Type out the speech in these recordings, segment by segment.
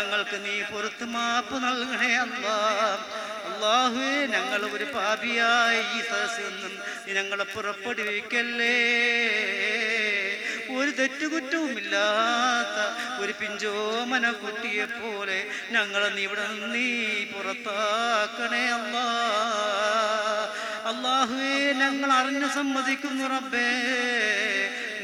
ഞങ്ങൾക്ക് നീ പുറത്ത് മാപ്പ് നൽകണേ അല്ലാ. അള്ളാഹുവേ ഞങ്ങൾ ഒരു പാപിയായി ഈ സദസ്സിൽ നിന്നും ഞങ്ങളെ പുറപ്പെടുവിക്കല്ലേ. ഒരു തെറ്റുകുറ്റവുമില്ലാത്ത ഒരു പിഞ്ചോമന കുട്ടിയെ പോലെ ഞങ്ങളെ നീ ഇവിടെ നീ പുറത്താക്കണേ അല്ലാ. അള്ളാഹുവേ ഞങ്ങൾ അറിഞ്ഞു സമ്മതിക്കുന്നു റബ്ബേ.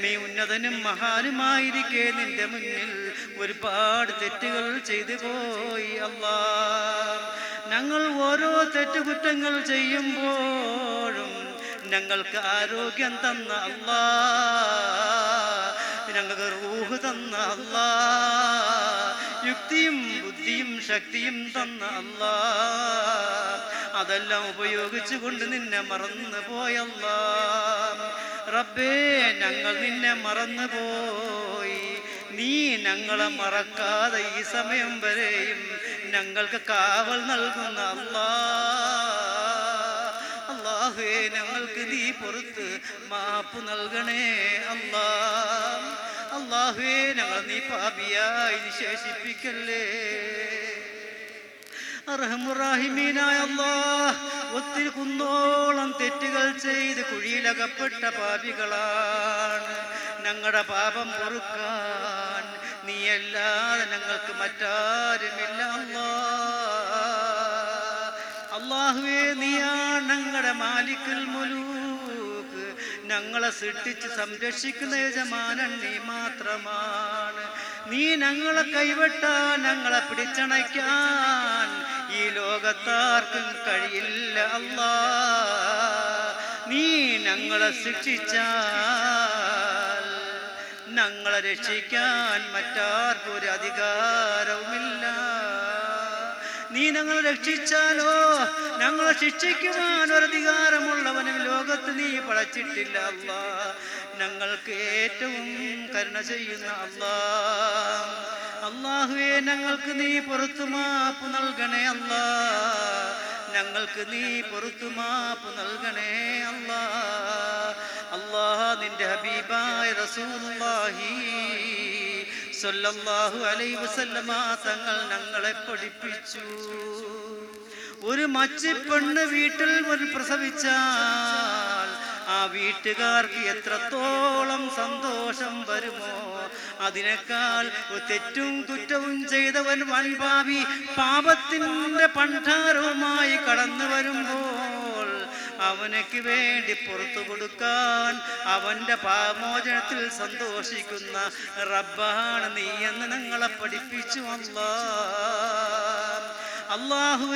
നീ ഉന്നതനും മഹാനുമായിരിക്കെ നിന്റെ മുന്നിൽ ഒരുപാട് തെറ്റുകൾ ചെയ്തു പോയി അല്ലാ. ഞങ്ങൾ ഓരോ തെറ്റുകുറ്റങ്ങൾ ചെയ്യുമ്പോഴും ഞങ്ങൾക്ക് ആരോഗ്യം തന്ന അല്ലാ. ഞങ്ങൾക്ക് റൂഹ് തന്ന അല്ലാ. യുക്തിയും ബുദ്ധിയും ശക്തിയും തന്ന അല്ലാ. അതെല്ലാം ഉപയോഗിച്ചുകൊണ്ട് നിന്നെ മറന്നു പോയല്ലാ റബ്ബേ ഞങ്ങൾ നിന്നെ മറന്നുപോയി. നീ ഞങ്ങളെ മറക്കാതെ ഈ സമയം വരെയും ഞങ്ങൾക്ക് കാവൽ നൽകുന്ന അല്ലാ അള്ളാഹുവേ ഞങ്ങൾക്ക് നീ പുറത്ത് മാപ്പ് നൽകണേ അള്ളാ. അള്ളാഹുവേ ഞങ്ങൾ നീ പാപിയായി നിശേഷിപ്പിക്കല്ലേ അർഹമുറാഹിമീനായ അല്ലാഹ് ഒത്തിരി കുന്നോളം തെറ്റുകൾ ചെയ്ത് കുഴിയിലകപ്പെട്ട പാപികളാണ്. ഞങ്ങളുടെ പാപം പൊറുക്കാൻ നീയല്ലാതെ ഞങ്ങൾക്ക് മറ്റാരുമില്ല. അള്ളാഹുവേ നീയാണ് ഞങ്ങളുടെ മാലിക്കൽ മുലൂക്ക്. ഞങ്ങളെ സൃഷ്ടിച്ച് സംരക്ഷിക്കുന്ന യജമാനൻ നീ മാത്രമാണ്. നീ ഞങ്ങളെ കൈവെട്ടാൻ ഞങ്ങളെ പിടിച്ചണയ്ക്കാൻ ഈ ലോകത്താർക്കും കഴിയില്ല അല്ലാ. നീ ഞങ്ങളെ ശിക്ഷിച്ചാൽ ഞങ്ങളെ രക്ഷിക്കാൻ മറ്റാർക്കും ഒരു അധികാരവുമില്ല. നീ ഞങ്ങളെ രക്ഷിച്ചാലോ? ഞങ്ങളെ ശിക്ഷിക്കുവാൻ ഒരു അധികാരമുള്ളവനും ലോകത്ത് നീ പടച്ചിട്ടില്ല അല്ലാ. ഞങ്ങൾക്ക് ഏറ്റവും കരുണ ചെയ്യുന്ന അല്ലാ. അള്ളാഹുവേ ഞങ്ങൾക്ക് നീ പുറത്തു മാപ്പ് നൽകണേ അല്ലാ. ഞങ്ങൾക്ക് നീ പുറത്തു മാപ്പ് നൽകണേ അല്ലാ. അള്ളാഹ നിന്റെ ഹബീബായ റസൂലുള്ളാഹി സല്ലല്ലാഹു അലൈഹി വസല്ലമ തങ്ങൾ ഞങ്ങളെ പഠിപ്പിച്ചു. ഒരു മച്ചിപ്പെണ്ണ് വീട്ടിൽ ഒരു പ്രസവിച്ചാൽ ആ വീട്ടുകാർക്ക് എത്രത്തോളം സന്തോഷം വരുമോ? അതിനേക്കാൾ തെറ്റും കുറ്റവും ചെയ്തവൻ വൻപാവി. പാപത്തിന്റെ പണ്ടാരവുമായി കടന്നു വരുമ്പോൾ അവനക്ക് വേണ്ടി പുറത്തു കൊടുക്കാൻ അവന്റെ പാമോചനത്തിൽ സന്തോഷിക്കുന്ന റബ്ബാണ് നീ എന്ന് ഞങ്ങളെ പഠിപ്പിച്ചു അല്ലാ അള്ളാഹു